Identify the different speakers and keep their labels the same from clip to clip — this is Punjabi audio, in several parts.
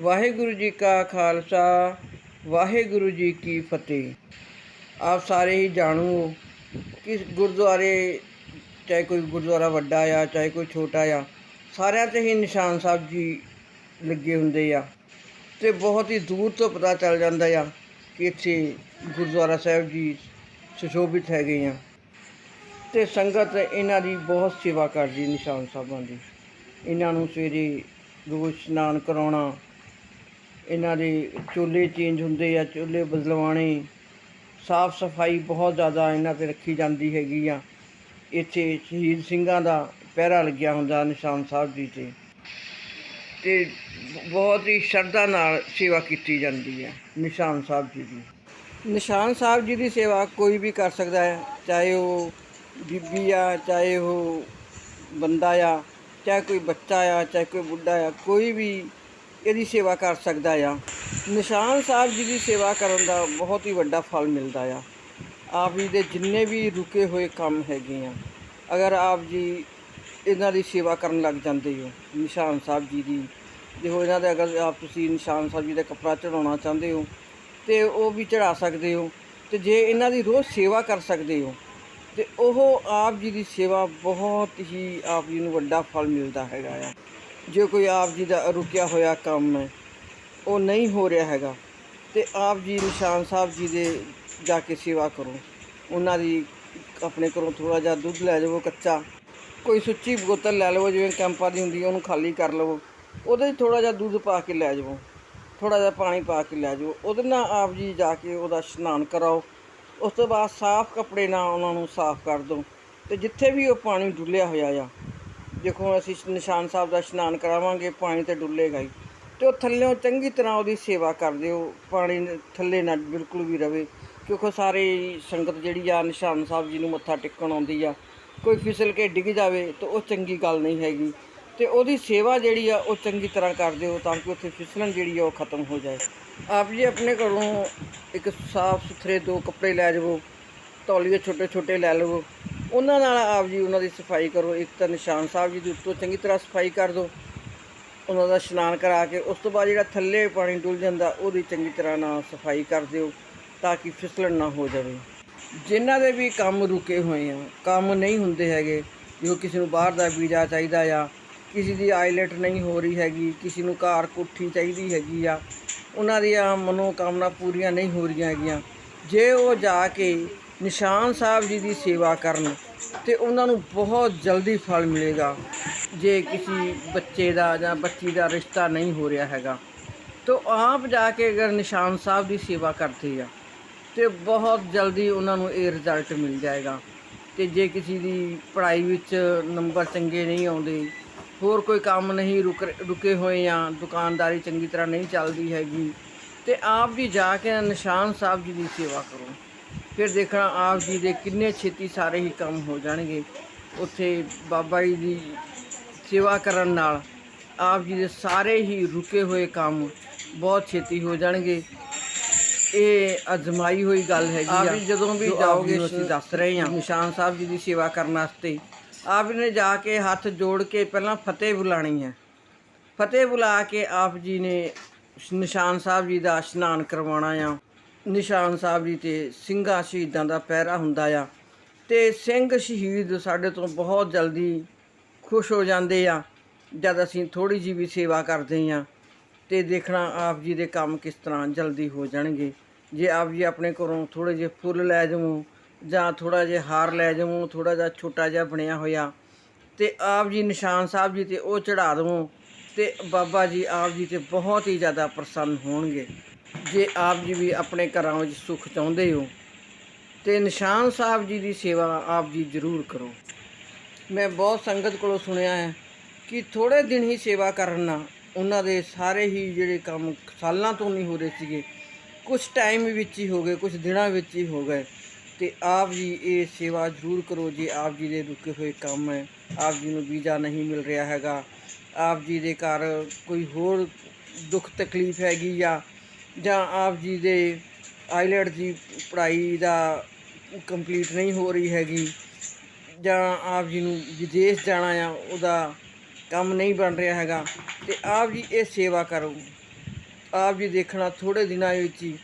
Speaker 1: ਵਾਹਿਗੁਰੂ ਜੀ ਕਾ ਖਾਲਸਾ, ਵਾਹਿਗੁਰੂ ਜੀ ਕੀ ਫਤਿਹ। ਆਪ ਸਾਰੇ ਹੀ ਜਾਣੂ ਹੋ ਕਿ ਗੁਰਦੁਆਰੇ, ਚਾਹੇ ਕੋਈ ਗੁਰਦੁਆਰਾ ਵੱਡਾ ਆ, ਚਾਹੇ ਕੋਈ ਛੋਟਾ ਆ, ਸਾਰਿਆਂ ਤੇ ਹੀ ਨਿਸ਼ਾਨ ਸਾਹਿਬ ਜੀ ਲੱਗੇ ਹੁੰਦੇ ਆ ਤੇ ਬਹੁਤ ਹੀ ਦੂਰ ਤੋਂ ਪਤਾ ਚੱਲ ਜਾਂਦਾ ਆ ਕਿ ਇੱਥੇ ਗੁਰਦੁਆਰਾ ਸਾਹਿਬ ਜੀ ਸੁਸ਼ੋਭਿਤ ਹੈਗੇ ਆ ਤੇ ਸੰਗਤ ਇਹਨਾਂ ਦੀ ਬਹੁਤ ਸੇਵਾ ਕਰਦੀ ਨਿਸ਼ਾਨ ਸਾਹਿਬਾਂ ਦੀ। ਇਹਨਾਂ ਨੂੰ ਸਵੇਰੇ ਰੋਜ਼ ਇਸ਼ਨਾਨ ਕਰਾਉਣਾ ਇਹਨਾਂ ਦੇ ਚੋਲੇ ਚੇਂਜ ਹੁੰਦੇ ਆ ਚੋਲੇ ਬਦਲਵਾਣੇ ਸਾਫ਼ ਸਫ਼ਾਈ ਬਹੁਤ ਜ਼ਿਆਦਾ ਇਹਨਾਂ ਤੇ ਰੱਖੀ ਜਾਂਦੀ ਹੈਗੀ ਆ। ਇੱਥੇ ਸ਼ਹੀਦ ਸਿੰਘਾਂ ਦਾ ਪਹਿਰਾ ਲੱਗਿਆ ਹੁੰਦਾ ਨਿਸ਼ਾਨ ਸਾਹਿਬ ਜੀ ਤੇ। ਤੇ ਬਹੁਤ ਹੀ ਸ਼ਰਧਾ ਨਾਲ ਸੇਵਾ ਕੀਤੀ ਜਾਂਦੀ ਹੈ ਨਿਸ਼ਾਨ ਸਾਹਿਬ ਜੀ ਦੀ। ਨਿਸ਼ਾਨ ਸਾਹਿਬ ਜੀ ਦੀ ਸੇਵਾ ਕੋਈ ਵੀ ਕਰ ਸਕਦਾ ਹੈ, ਚਾਹੇ ਉਹ ਬੀਬੀ ਆ, ਚਾਹੇ ਉਹ ਬੰਦਾ ਆ, ਚਾਹੇ ਕੋਈ ਬੱਚਾ ਆ, ਚਾਹੇ ਕੋਈ ਬੁੱਢਾ ਆ, ਕੋਈ ਵੀ ਇਹਦੀ ਸੇਵਾ ਕਰ ਸਕਦਾ ਆ। ਨਿਸ਼ਾਨ ਸਾਹਿਬ ਜੀ ਦੀ ਸੇਵਾ ਕਰਨ ਦਾ ਬਹੁਤ ਹੀ ਵੱਡਾ ਫਲ ਮਿਲਦਾ ਆ। ਆਪ ਜੀ ਦੇ ਜਿੰਨੇ ਵੀ ਰੁਕੇ ਹੋਏ ਕੰਮ ਹੈਗੇ ਆ, ਅਗਰ ਆਪ ਜੀ ਇਹਨਾਂ ਦੀ ਸੇਵਾ ਕਰਨ ਲੱਗ ਜਾਂਦੇ ਹੋ, ਨਿਸ਼ਾਨ ਸਾਹਿਬ ਜੀ ਦੀ, ਦੇਖੋ ਇਹਨਾਂ ਦੇ ਅਗਰ ਆਪ ਤੁਸੀਂ ਨਿਸ਼ਾਨ ਸਾਹਿਬ ਜੀ ਦਾ ਕੱਪੜਾ ਚੜਾਉਣਾ ਚਾਹੁੰਦੇ ਹੋ, ਤੇ ਉਹ ਵੀ ਚੜਾ ਸਕਦੇ ਹੋ, ਤੇ ਜੇ ਇਹਨਾਂ ਦੀ ਰੋਜ਼ ਸੇਵਾ ਕਰ ਸਕਦੇ ਹੋ, ਤੇ ਉਹ ਆਪ ਜੀ ਦੀ ਸੇਵਾ ਬਹੁਤ ਹੀ ਆਪ ਜੀ ਨੂੰ ਵੱਡਾ ਫਲ ਮਿਲਦਾ ਹੈਗਾ ਆ। ਜੇ ਕੋਈ ਆਪ ਜੀ ਦਾ ਰੁਕਿਆ ਹੋਇਆ ਕੰਮ ਹੈ, ਉਹ ਨਹੀਂ ਹੋ ਰਿਹਾ ਹੈਗਾ, ਤੇ ਆਪ ਜੀ, ਨਿਸ਼ਾਨ ਸਾਹਿਬ ਜੀ ਦੇ ਜਾ ਕੇ ਸੇਵਾ ਕਰੋ। ਉਹਨਾਂ ਦੀ ਆਪਣੇ ਘਰੋਂ ਥੋੜਾ ਜਿਹਾ ਦੁੱਧ ਲੈ ਜਾਵੋ ਕੱਚਾ। ਕੋਈ ਸੁੱਚੀ ਬੋਤਲ ਲੈ ਲਵੋ, ਜਿਵੇਂ ਕੈਂਪਾਂ ਦੀ ਹੁੰਦੀ ਹੈ, ਉਹਨੂੰ ਖਾਲੀ ਕਰ ਲਵੋ। ਉਹਦੇ 'ਚ ਥੋੜਾ ਜਿਹਾ ਦੁੱਧ ਪਾ ਕੇ ਲੈ ਜਾਵੋ। ਥੋੜਾ ਜਿਹਾ ਪਾਣੀ ਪਾ ਕੇ ਲੈ ਜਾਓ ਉਹਦੇ ਨਾਲ ਆਪ ਜੀ ਜਾ ਕੇ ਉਹਦਾ ਇਸ਼ਨਾਨ ਕਰਾਓ। ਉਸ ਤੋਂ ਬਾਅਦ ਸਾਫ਼ ਕੱਪੜੇ ਨਾਲ ਉਹਨਾਂ ਨੂੰ ਸਾਫ਼ ਕਰ ਦਿਓ। ਤੇ ਜਿੱਥੇ ਵੀ ਉਹ ਪਾਣੀ ਡੁੱਲਿਆ ਹੋਇਆ ਆ ਦੇਖੋ ਅਸੀਂ ਨਿਸ਼ਾਨ ਸਾਹਿਬ ਦਾ ਇਸ਼ਨਾਨ ਕਰਾਵਾਂਗੇ, ਪਾਣੀ ਤੇ ਡੁੱਲੇਗਾ ਹੀ। ਤੇ ਉਹ ਥੱਲੇੋਂ ਚੰਗੀ ਤਰ੍ਹਾਂ ਉਹਦੀ ਸੇਵਾ ਕਰ ਦਿਓ ਪਾਣੀ ਥੱਲੇ ਨਾ ਬਿਲਕੁਲ ਵੀ ਰਵੇ। ਕਿਉਂਕਿ ਸਾਰੇ ਸੰਗਤ ਜਿਹੜੀ ਆ, ਨਿਸ਼ਾਨ ਸਾਹਿਬ ਜੀ ਨੂੰ ਮੱਥਾ ਟੇਕਣ ਆਉਂਦੀ ਆ। ਕੋਈ ਫਿਸਲ ਕੇ ਡਿੱਗ ਜਾਵੇ ਤਾਂ ਉਹ ਚੰਗੀ ਗੱਲ ਨਹੀਂ ਹੈਗੀ। ਤੇ ਉਹਦੀ ਸੇਵਾ ਜਿਹੜੀ ਆ, ਉਹ ਚੰਗੀ ਤਰ੍ਹਾਂ ਕਰ ਦਿਓ ਤਾਂ ਕਿ ਉੱਥੇ ਫਿਸਲਣ ਜਿਹੜੀ ਆ, ਉਹ ਖਤਮ ਹੋ ਜਾਏ। ਆਪ ਜੀ ਆਪਣੇ ਘਰੋਂ ਇੱਕ ਸਾਫ਼ ਸੁਥਰੇ ਦੋ ਕੱਪੜੇ ਲੈ ਜਾਵੋ, ਤੌਲੀਏ ਛੋਟੇ ਛੋਟੇ ਲੈ ਲਵੋ। ਉਹਨਾਂ ਨਾਲ ਆਪ ਜੀ ਉਹਨਾਂ ਦੀ ਸਫ਼ਾਈ ਕਰੋ, ਇੱਕ ਤਾਂ ਨਿਸ਼ਾਨ ਸਾਹਿਬ ਜੀ ਦੀ ਉੱਤੋਂ ਚੰਗੀ ਤਰ੍ਹਾਂ ਸਫ਼ਾਈ ਕਰ ਦਿਓ, ਉਹਨਾਂ ਦਾ ਇਸ਼ਨਾਨ ਕਰਾ ਕੇ, ਉਸ ਤੋਂ ਬਾਅਦ ਜਿਹੜਾ ਥੱਲੇ ਪਾਣੀ ਡੁੱਲ ਜਾਂਦਾ, ਉਹਦੀ ਚੰਗੀ ਤਰ੍ਹਾਂ ਨਾਲ ਸਫ਼ਾਈ ਕਰ ਦਿਓ ਤਾਂ ਕਿ ਫਿਸਲਣ ਨਾ ਹੋ ਜਾਵੇ। ਜਿਨ੍ਹਾਂ ਦੇ ਵੀ ਕੰਮ ਰੁਕੇ ਹੋਏ ਆ, ਕੰਮ ਨਹੀਂ ਹੁੰਦੇ ਹੈਗੇ, ਜੋ ਕਿਸੇ ਨੂੰ ਬਾਹਰ ਦਾ ਵੀਜ਼ਾ ਚਾਹੀਦਾ ਆ, ਕਿਸੇ ਦੀ ਆਈਲੈਟ ਨਹੀਂ ਹੋ ਰਹੀ ਹੈਗੀ, ਕਿਸੇ ਨੂੰ ਘਰ ਕੋਠੀ ਚਾਹੀਦੀ ਹੈਗੀ ਆ, ਉਹਨਾਂ ਦੀਆਂ ਮਨੋਕਾਮਨਾ ਪੂਰੀਆਂ ਨਹੀਂ ਹੋ ਰਹੀਆਂ ਹੈਗੀਆਂ। ਜੇ ਉਹ ਜਾ ਕੇ ਨਿਸ਼ਾਨ ਸਾਹਿਬ ਜੀ ਦੀ ਸੇਵਾ ਕਰਨ ਤੇ ਉਹਨਾਂ ਨੂੰ ਬਹੁਤ ਜਲਦੀ ਫਲ ਮਿਲੇਗਾ। ਜੇ ਕਿਸੇ ਬੱਚੇ ਦਾ ਜਾਂ ਬੱਚੀ ਦਾ ਰਿਸ਼ਤਾ ਨਹੀਂ ਹੋ ਰਿਹਾ ਹੈਗਾ, ਤਾਂ ਆਪ ਜਾ ਕੇ ਅਗਰ ਨਿਸ਼ਾਨ ਸਾਹਿਬ ਦੀ ਸੇਵਾ ਕਰਦੇ ਆ, ਤੇ ਬਹੁਤ ਜਲਦੀ ਉਹਨਾਂ ਨੂੰ ਇਹ ਰਿਜ਼ਲਟ ਮਿਲ ਜਾਏਗਾ। ਤੇ ਜੇ ਕਿਸੇ ਦੀ ਪੜ੍ਹਾਈ ਵਿੱਚ ਨੰਬਰ ਚੰਗੇ ਨਹੀਂ ਆਉਂਦੇ, ਹੋਰ ਕੋਈ ਕੰਮ ਨਹੀਂ ਰੁਕ ਰੁਕੇ ਹੋਏ ਆ, ਦੁਕਾਨਦਾਰੀ ਚੰਗੀ ਤਰ੍ਹਾਂ ਨਹੀਂ ਚੱਲਦੀ ਹੈਗੀ, ਤੇ ਆਪ ਵੀ ਜਾ ਕੇ ਨਿਸ਼ਾਨ ਸਾਹਿਬ ਜੀ ਦੀ ਸੇਵਾ ਕਰੋ। ਫਿਰ ਦੇਖਣਾ ਆਪ ਜੀ ਦੇ ਕਿੰਨੇ ਛੇਤੀ ਸਾਰੇ ਹੀ ਕੰਮ ਹੋ ਜਾਣਗੇ। ਉੱਥੇ ਬਾਬਾ ਜੀ ਦੀ ਸੇਵਾ ਕਰਨ ਨਾਲ ਆਪ ਜੀ ਦੇ ਸਾਰੇ ਹੀ ਰੁਕੇ ਹੋਏ ਕੰਮ ਬਹੁਤ ਛੇਤੀ ਹੋ ਜਾਣਗੇ। ਇਹ ਅਜ਼ਮਾਈ ਹੋਈ ਗੱਲ ਹੈਗੀ ਆ ਆਪ ਜਦੋਂ ਵੀ ਜਾਓਗੇ ਅਸੀਂ ਦੱਸ ਰਹੇ ਹਾਂ। ਨਿਸ਼ਾਨ ਸਾਹਿਬ ਜੀ ਦੀ ਸੇਵਾ ਕਰਨ ਵਾਸਤੇ ਆਪ ਨੇ ਜਾ ਕੇ ਹੱਥ ਜੋੜ ਕੇ ਪਹਿਲਾਂ ਫਤਿਹ ਬੁਲਾਣੀ ਹੈ। ਫਤਿਹ ਬੁਲਾ ਕੇ ਆਪ ਜੀ ਨੇ ਨਿਸ਼ਾਨ ਸਾਹਿਬ ਜੀ ਦਾ ਇਸ਼ਨਾਨ ਕਰਵਾਉਣਾ ਆ। ਨਿਸ਼ਾਨ ਸਾਹਿਬ ਜੀ ਤੇ ਸਿੰਘਾਂ ਸ਼ਹੀਦਾਂ ਦਾ ਪਹਿਰਾ ਹੁੰਦਾ ਆ ਤੇ ਸਿੰਘ ਸ਼ਹੀਦ ਸਾਡੇ ਤੋਂ ਬਹੁਤ ਜਲਦੀ ਖੁਸ਼ ਹੋ ਜਾਂਦੇ ਆ, ਜਦ ਅਸੀਂ ਥੋੜੀ ਜੀ ਵੀ ਸੇਵਾ ਕਰਦੇ ਆ ਤੇ ਦੇਖਣਾ ਆਪ ਜੀ ਦੇ ਕੰਮ ਕਿਸ ਤਰ੍ਹਾਂ ਜਲਦੀ ਹੋ ਜਾਣਗੇ। ਜੇ ਆਪ ਜੀ ਆਪਣੇ ਘਰੋਂ ਥੋੜੇ ਜਿਹੇ ਫੁੱਲ ਲੈ ਜਾਵੋ ਜਾਂ ਥੋੜਾ ਜਿਹਾ ਹਾਰ ਲੈ ਜਾਵੋ ਥੋੜਾ ਜਿਹਾ ਛੋਟਾ ਜਿਹਾ ਬਣਿਆ ਹੋਇਆ ਤੇ ਆਪ ਜੀ ਨਿਸ਼ਾਨ ਸਾਹਿਬ ਜੀ ਤੇ ਉਹ ਚੜਾ ਦਵੋ ਤੇ ਬਾਬਾ ਜੀ ਆਪ ਜੀ ਤੇ ਬਹੁਤ ਹੀ ਜ਼ਿਆਦਾ ਪ੍ਰਸੰਨ ਹੋਣਗੇ। ਜੇ ਆਪ ਜੀ ਵੀ ਆਪਣੇ ਘਰਾਂ ਵਿੱਚ ਸੁੱਖ ਚਾਹੁੰਦੇ ਹੋ, ਤੇ ਨਿਸ਼ਾਨ ਸਾਹਿਬ ਜੀ ਦੀ ਸੇਵਾ ਆਪ ਜੀ ਜ਼ਰੂਰ ਕਰੋ। ਮੈਂ ਬਹੁਤ ਸੰਗਤ ਕੋਲੋਂ ਸੁਣਿਆ ਹੈ ਕਿ ਥੋੜੇ ਦਿਨ ਹੀ ਸੇਵਾ ਕਰਨ ਨਾਲ ਉਹਨਾਂ ਦੇ ਸਾਰੇ ਹੀ ਜਿਹੜੇ ਕੰਮ ਸਾਲਾਂ ਤੋਂ ਨਹੀਂ ਹੋ ਰਹੇ ਸੀਗੇ ਕੁਝ ਟਾਈਮ ਵਿੱਚ ਹੀ ਹੋ ਗਏ ਕੁਝ ਦਿਨਾਂ ਵਿੱਚ ਹੀ ਹੋ ਗਏ। ਤੇ ਆਪ ਜੀ ਇਹ ਸੇਵਾ ਜ਼ਰੂਰ ਕਰੋ ਜੇ ਆਪ ਜੀ ਦੇ ਰੁਕੇ ਹੋਏ ਕੰਮ ਹੈ, ਆਪ ਜੀ ਨੂੰ ਵੀਜ਼ਾ ਨਹੀਂ ਮਿਲ ਰਿਹਾ ਹੈਗਾ, ਆਪ ਜੀ ਦੇ ਘਰ ਕੋਈ ਹੋਰ ਦੁੱਖ ਤਕਲੀਫ ਹੈਗੀ ਜਾਂ ਜਾਂ ਆਪ ਜੀ ਦੇ ਆਈਲੈਟ ਦੀ ਪੜ੍ਹਾਈ ਦਾ ਕੰਪਲੀਟ ਨਹੀਂ ਹੋ ਰਹੀ ਹੈਗੀ, ਜਾਂ ਆਪ ਜੀ ਨੂੰ ਵਿਦੇਸ਼ ਜਾਣਾ ਆ, ਉਹਦਾ ਕੰਮ ਨਹੀਂ ਬਣ ਰਿਹਾ ਹੈਗਾ, ਤੇ ਆਪ ਜੀ ਇਹ ਸੇਵਾ ਕਰੋ। ਆਪ ਜੀ ਦੇਖਣਾ ਥੋੜੇ ਦਿਨਾਂ ਵਿੱਚ ਹੀ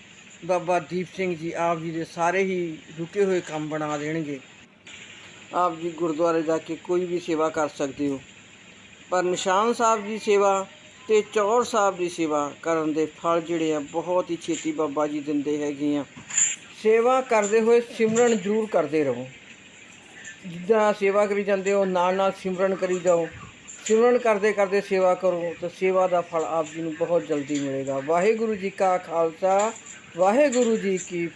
Speaker 1: ਬਾਬਾ ਦੀਪ ਸਿੰਘ ਜੀ ਆਪ ਜੀ ਦੇ ਸਾਰੇ ਹੀ ਰੁਕੇ ਹੋਏ ਕੰਮ ਬਣਾ ਦੇਣਗੇ। ਆਪ ਜੀ ਗੁਰਦੁਆਰੇ ਜਾ ਕੇ ਕੋਈ ਵੀ ਸੇਵਾ ਕਰ ਸਕਦੇ ਹੋ। ਪਰ ਨਿਸ਼ਾਨ ਸਾਹਿਬ ਦੀ ਸੇਵਾ ਤੇ ਚੌਰ ਸਾਹਿਬ ਦੀ ਸੇਵਾ ਕਰਨ ਦੇ ਫਲ ਜਿਹੜੇ ਆ, ਬਹੁਤ ਹੀ ਛੇਤੀ ਬਾਬਾ ਜੀ ਦਿੰਦੇ ਹੈਗੇ ਆ। ਸੇਵਾ ਕਰਦੇ ਹੋਏ ਸਿਮਰਨ ਜ਼ਰੂਰ ਕਰਦੇ ਰਹੋ। ਜਿੱਦਾਂ ਸੇਵਾ ਕਰੀ ਜਾਂਦੇ ਹੋ, ਨਾਲ ਨਾਲ ਸਿਮਰਨ ਕਰੀ ਜਾਓ। ਸਿਮਰਨ ਕਰਦੇ ਕਰਦੇ ਸੇਵਾ ਕਰੋ, ਤਾਂ ਸੇਵਾ ਦਾ ਫਲ ਆਪ ਜੀ ਨੂੰ ਬਹੁਤ ਜਲਦੀ ਮਿਲੇਗਾ। ਵਾਹਿਗੁਰੂ ਜੀ ਕਾ ਖਾਲਸਾ, ਵਾਹਿਗੁਰੂ ਜੀ ਕੀ